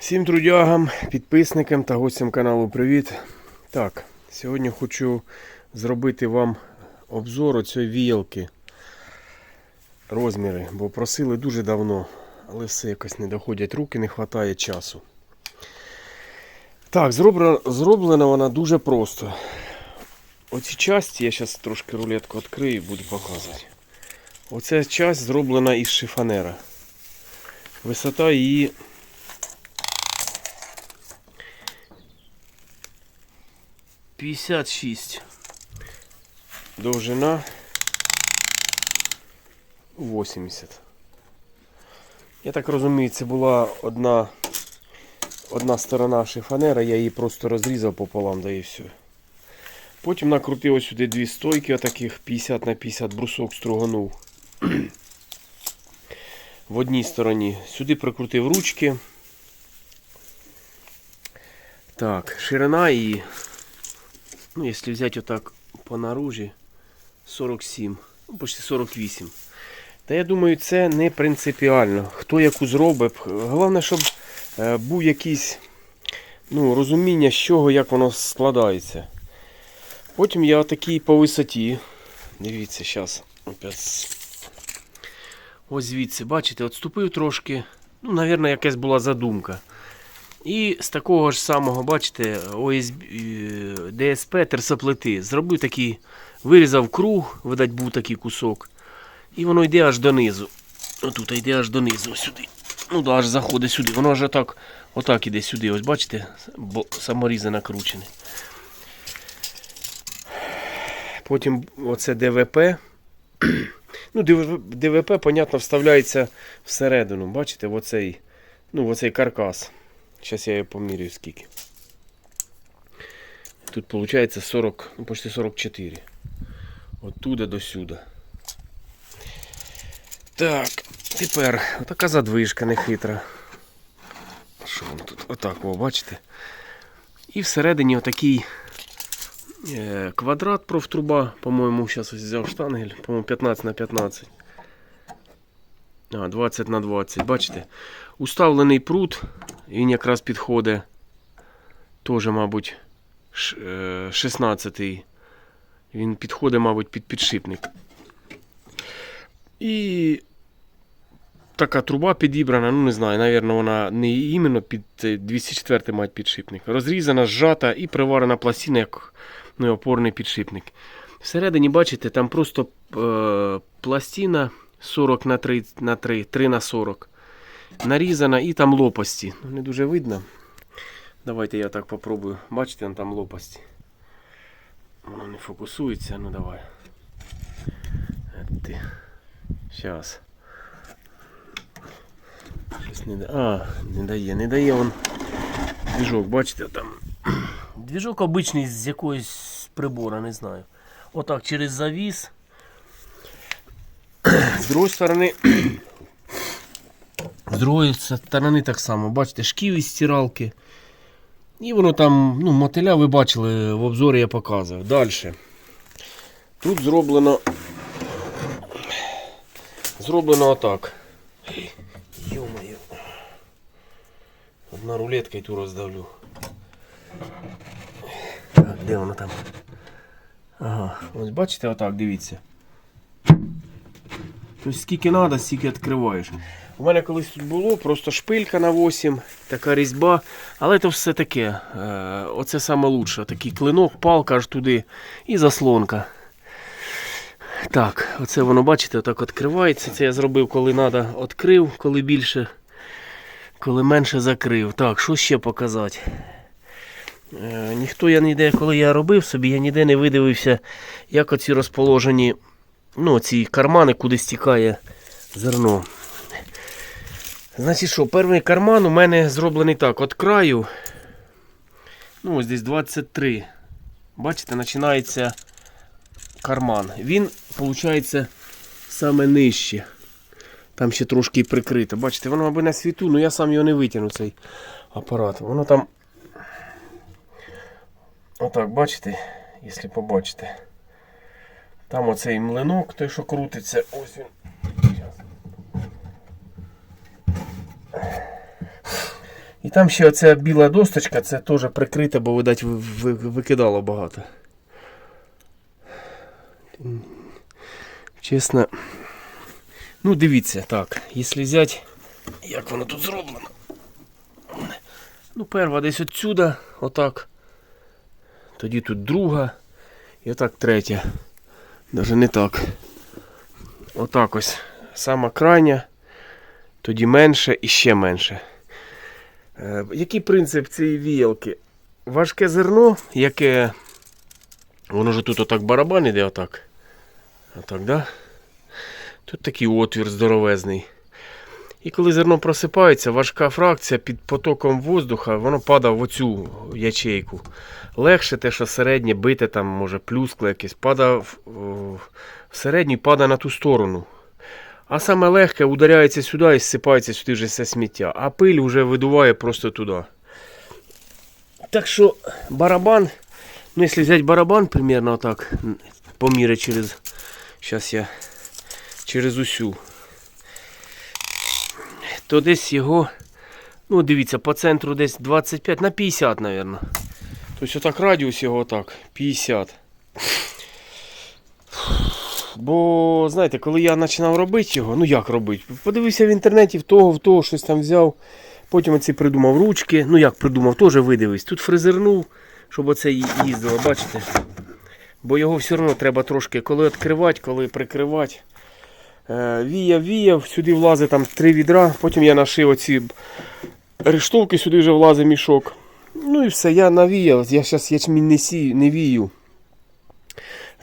Всім трудягам, підписникам та гостям каналу привіт. Так, сьогодні хочу зробити вам обзор цієї віялки. Розміри, бо просили дуже давно, але все якось не доходять руки, не вистачає часу. Так, зроблена, вона дуже просто. Оці часті, я зараз трошки рулетку відкрию і буду показувати. Оця часть зроблена із шифонера. Висота її П'ятдесят шість. Довжина 80. Я так розумію, це була одна, одна сторона шифонера, я її просто розрізав пополам, да і все. Потім накрутив сюди дві стойки, отаких 50 на 50 брусок струганув. В одній стороні. Сюди прикрутив ручки. Так, ширина її, ну, якщо взяти отак по наружі, 47, ну, почти 48. Та я думаю, це не принципіально. Хто яку зробить. Головне, щоб е, був якийсь ну, розуміння, з чого, як воно складається. Потім я такий по висоті. Дивіться, зараз. Ось звідси, бачите, відступив трошки. Ну, мабуть, якась була задумка. І з такого ж самого, бачите, ОСБ, е, ДСП терсоплити. Зробив такий, вирізав круг, видать, був такий кусок. І воно йде аж донизу. Отут йде аж донизу, сюди. Ну аж заходить сюди. Воно аж отак, отак іде сюди. Ось бачите, бо саморізи накручені. Потім оце ДВП. Ну, ДВП, понятно, вставляється всередину. Бачите, оцей, ну, оцей каркас. Зараз я його поміряю скільки. Тут виходить 40, ну, почти 44. Оттуда до сюди. Так, тепер отака задвижка нехитра. Що воно тут? Отак, о, бачите? І всередині отакий е, квадрат профтруба, по-моєму, зараз ось взяв штангель, по-моєму, 15 на 15. А, 20 на 20. Бачите? Уставлений прут, він якраз підходить. Теж, мабуть, 16-й. Він підходить, мабуть, під підшипник. І така труба підібрана, ну не знаю, навірно, вона не іменно під 204 мать підшипник. Розрізана, зжата і приварена пластина, як ну, опорний підшипник. Всередині, бачите, там просто е, пластина 40 на 3 на 3, 3 на 40. Нарізана і там лопасті. Ну, не дуже видно. Давайте я так попробую. Бачите, там лопасті. Воно не фокусується, ну давай. Ти. Сейчас. Щось не дає. А, не дає, не дає он двіжок, бачите там. Двіжок обичний з якогось прибора, не знаю. Отак через завіс. З другої сторони. Другої сторони так само, бачите, шків із стиралки. І воно там, ну, мотиля ви бачили, в обзорі я показував. Далі. Тут зроблено Зроблено отак. Йо-моє. Одна рулетка і ту роздавлю. Так, де вона там? Ага, ось бачите, отак, дивіться. Тобто скільки треба, стільки відкриваєш. У мене колись тут було просто шпилька на 8, така різьба, але це все таке. Е, оце лучше. Такий клинок, палка аж туди і заслонка. Так, оце воно, бачите, отак відкривається. Це я зробив, коли треба, відкрив, коли більше, коли менше закрив. Так, що ще показати? Е, ніхто я ніде, коли я робив собі, я ніде не видивився, як оці розположені ну, ці кармани, куди стікає зерно. Значить що, перший карман у мене зроблений так, від краю. Ну, ось десь 23. Бачите, починається карман. Він, виходить, саме нижче. Там ще трошки прикрито. Бачите, воно аби на світу, але я сам його не витягну, цей апарат. Воно там. Отак, бачите, якщо побачите. Там оцей млинок, той, що крутиться, ось він. І там ще оця біла досточка, це теж прикрита, бо, видать, ви- ви- викидало багато. Чесно. Ну, дивіться, так, якщо взяти, як воно тут зроблено. Ну, перша десь отсюда, отак. Тоді тут друга. І отак третя. Даже не так. Отак ось. Сама крайня. Тоді менше і ще менше. Е, який принцип цієї віялки? Важке зерно, яке. Воно ж тут отак барабан іде, отак. Отак, да? Тут такий отвір здоровезний. І коли зерно просипається, важка фракція під потоком воздуха, воно падає в оцю ячейку. Легше те, що середнє бите, там, може, плюскле якесь, падає в, в середній падає на ту сторону. А саме легке ударяється сюди і зсипається сюди вже все сміття. А пиль вже видуває просто туди. Так що барабан, ну якщо взяти барабан примерно так, поміряти через. Зараз я через усю. То десь його. Ну, дивіться, по центру десь 25 на 50, мабуть. Тобто отак радіус його отак. 50. Бо, знаєте, коли я починав робити його, ну як робити? Подивився в інтернеті, в того, в того щось там взяв. Потім оці придумав ручки. Ну як придумав, теж видивись. Тут фрезернув, щоб оце їздило, бачите? Бо його все одно треба трошки коли відкривати, коли прикривати. Е, Віяв, віяв, сюди влазить там три відра, потім я нашив оці рештовки, сюди вже влазить мішок. Ну і все, я навіяв, я зараз ячмінь не сію, не вію.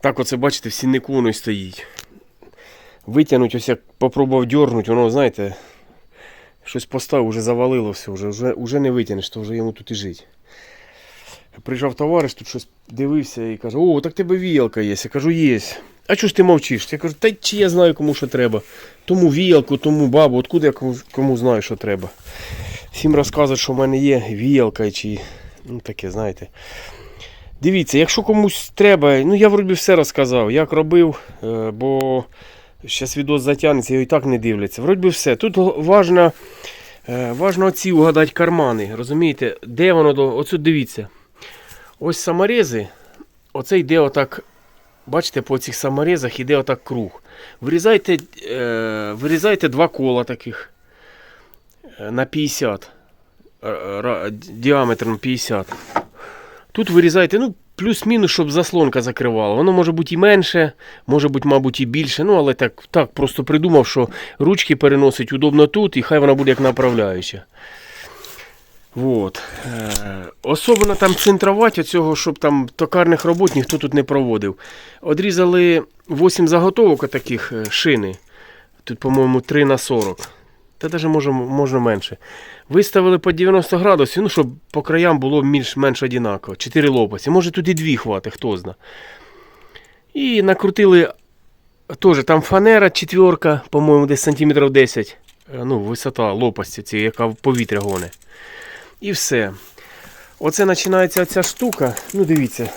Так оце, бачите, в сіннику воно стоїть. Витягнуть, ось як попробував дьорнуть, воно, знаєте, щось поставив, вже завалило все, вже, вже, вже не витягнеш, то вже йому тут і жити. Приїжджав товариш, тут щось дивився і каже, о, так тебе віялка є. Я кажу, є. А чого ж ти мовчиш? Я кажу, та чи я знаю, кому що треба. Тому віялку, тому бабу, откуда я кому, кому знаю, що треба. Всім розказують, що в мене є віялка чи. Ну таке, знаєте. Дивіться, якщо комусь треба, ну я вроді все розказав, як робив, е, бо зараз відос затягнеться, його і так не дивляться. Вроді все. Тут важно, е, важно оці угадати кармани. Розумієте, де воно. Оцю дивіться. Ось саморези, оце йде отак. Бачите, по цих саморезах йде отак круг. Вирізайте, е, вирізайте два кола таких е, на 50. е, діаметром 50. Тут вирізайте, ну, плюс-мінус, щоб заслонка закривала. Воно може бути і менше, може бути, мабуть, і більше. Ну, але так, так просто придумав, що ручки переносить удобно тут, і хай вона буде як направляюча. Вот. Е, особливо там центрувати цього, щоб там токарних робот ніхто тут не проводив. Одрізали 8 заготовок таких е, шини. Тут, по-моєму, 3 на 40. Та навіть може, можна менше. Виставили по 90 градусів, ну, щоб по краям було більш-менш однаково. 4 лопасті. Може тут і 2 хвати, хто зна. І накрутили теж там фанера четверка, по-моєму, десь сантиметрів 10. Е, Ну, висота лопасті, цієї, яка в повітря гоне. І все. Оце починається ця штука. Ну, дивіться,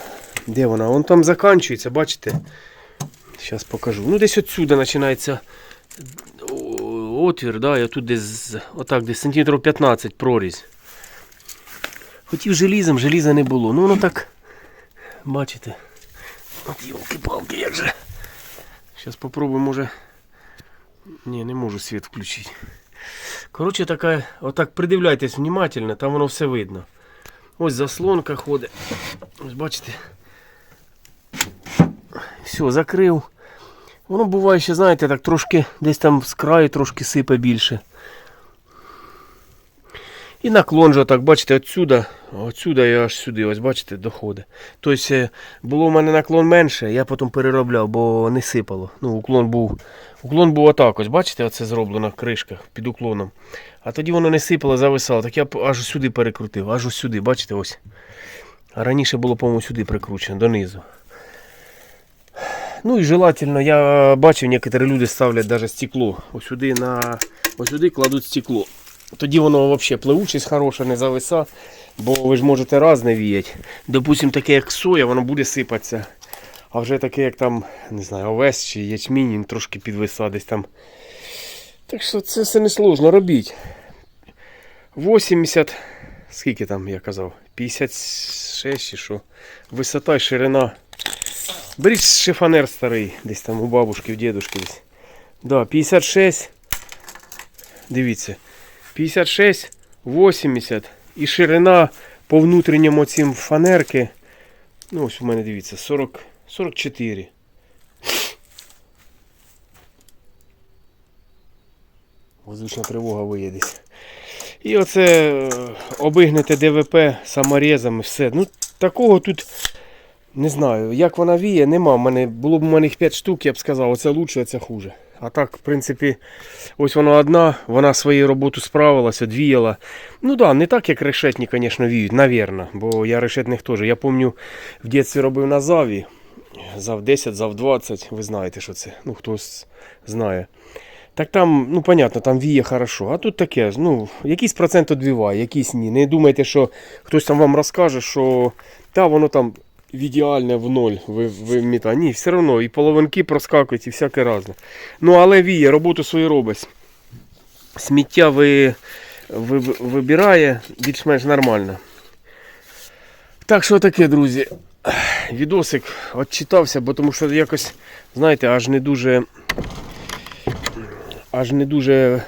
де вона? Вон там закінчується, бачите? Зараз покажу. Ну, десь отсюди починається отвір, да, я тут десь отак, десь сантиметрів 15 прорізь. Хотів желізом, желіза не було. Ну воно так. Бачите. От йолки-палки, як же. Зараз попробую, може. Ні, не можу світ включити. Коротше, така, отак придивляйтесь внимательно, там воно все видно. Ось заслонка ходить. Ось бачите. Все, закрив. Воно буває ще, знаєте, так трошки десь там з краю трошки сипе більше. І наклон же так, бачите, отсюда, отсюда і аж сюди, ось бачите, доходить. Тобто е, було в мене наклон менше, я потім переробляв, бо не сипало. Ну, уклон був. Уклон був отак, ось, бачите, оце зроблено кришка під уклоном. А тоді воно не сипало, зависало. Так я аж сюди перекрутив, аж сюди, бачите, ось. А раніше було, по-моєму, сюди прикручено, донизу. Ну і желательно, я бачив, некоторі люди ставлять навіть стекло. Ось сюди на ось сюди кладуть стекло. Тоді воно взагалі плавучість хороша, не зависа, бо ви ж можете разне віяти. Допустим, таке як соя, воно буде сипатися. А вже таке, як там, не знаю, овес чи ячмінь, він трошки підвиса десь там. Так що це все не сложно робіть. 80, скільки там я казав? 56 чи що. Висота і ширина. Беріть шифонер старий, десь там у бабушки, у дідушки десь. Да, 56. Дивіться. 56, 80 і ширина по внутрішньому цим фанерки. Ну, ось у мене дивіться, 40, 44. Воздушна тривога виїдеться. І оце е, обигнете ДВП саморезами, все. Ну, такого тут не знаю. Як вона віє, нема. В Мене, було б у мене їх 5 штук, я б сказав, оце лучше, а це хуже. А так, в принципі, ось вона одна, вона свою роботу справилася, двіяла. Ну да, не так, як решетні, звісно, віють, навірно. Бо я решетних теж. Я пам'ятаю, в дитинстві робив на заві. Зав 10, зав 20, ви знаєте, що це. Ну, хтось знає. Так там, ну, понятно, там віє хорошо. А тут таке, ну, якийсь процент одвіває, якийсь ні. Не думайте, що хтось там вам розкаже, що та воно там в ідеальне в ноль ви, ви міта. Ні, все одно і половинки проскакують, і всяке разне. Ну, але віє, роботу свою робить. Сміття ви, ви, вибирає більш-менш нормально. Так що таке, друзі. Відосик відчитався, бо тому що якось, знаєте, аж не дуже аж не дуже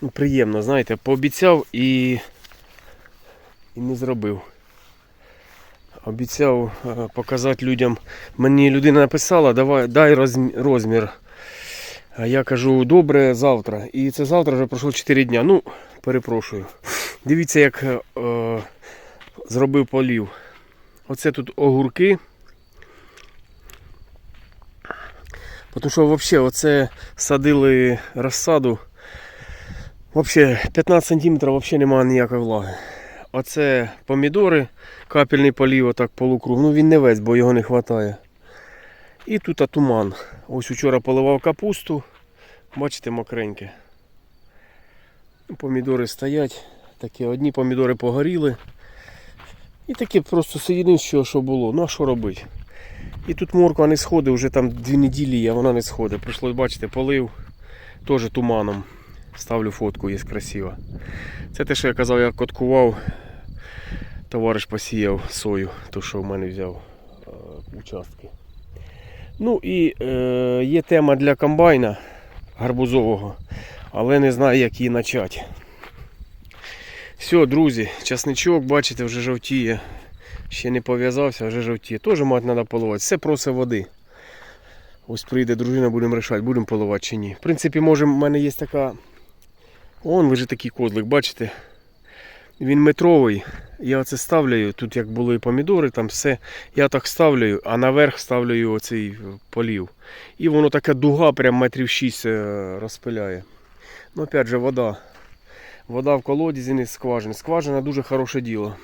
ну, приємно, знаєте, пообіцяв і, і не зробив. Обіцяв е, показати людям. Мені людина написала, давай, дай розмір. Я кажу, добре, завтра. І це завтра вже пройшло 4 дня. Ну, перепрошую. Дивіться, як е, зробив полів. Оце тут огурки. Тому що взагалі оце садили розсаду. Взагалі 15 см взагалі немає ніякої влаги. Оце помідори, капельний полів, отак полукруг. Ну він не весь, бо його не вистачає. І тут а, туман. Ось вчора поливав капусту. Бачите, мокреньке. Помідори стоять. Такі одні помідори погоріли. І таке просто соєдин, що, що було. Ну а що робити? І тут морква не сходить, вже там дві неділі, а вона не сходить. Прийшлось, бачите, полив теж туманом. Ставлю фотку, є красива. Це те, що я казав, я коткував. Товариш посіяв сою, то що в мене взяв е, участки. Ну і е, є тема для комбайна гарбузового, але не знаю, як її почати. Все, друзі, часничок, бачите, вже жовтіє. Ще не пов'язався, вже жовтіє. Теж мать треба поливати. Все просить води. Ось прийде дружина, будемо рішати, будемо поливати чи ні. В принципі, може, в мене є така. Вон вже такий кодлик, бачите? Він метровий. Я оце ставлю, тут як були помідори, там все. Я так ставлю, а наверх ставлю оцей полів. І воно така дуга, прям метрів 6 е, розпиляє. Ну, опять же, вода. Вода в колодязі не скважини. Скважина дуже хороше діло.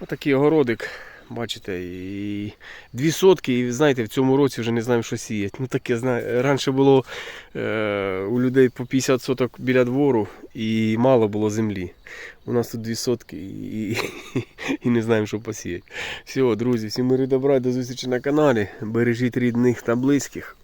Отакий огородик, бачите, і дві сотки, і знаєте, в цьому році вже не знаємо, що сіяти. Ну таке, знає, раніше було е, у людей по 50 соток біля двору і мало було землі. У нас тут дві сотки і, і, і не знаємо, що посіяти. Все, друзі, всім миру добра, до зустрічі на каналі. Бережіть рідних та близьких.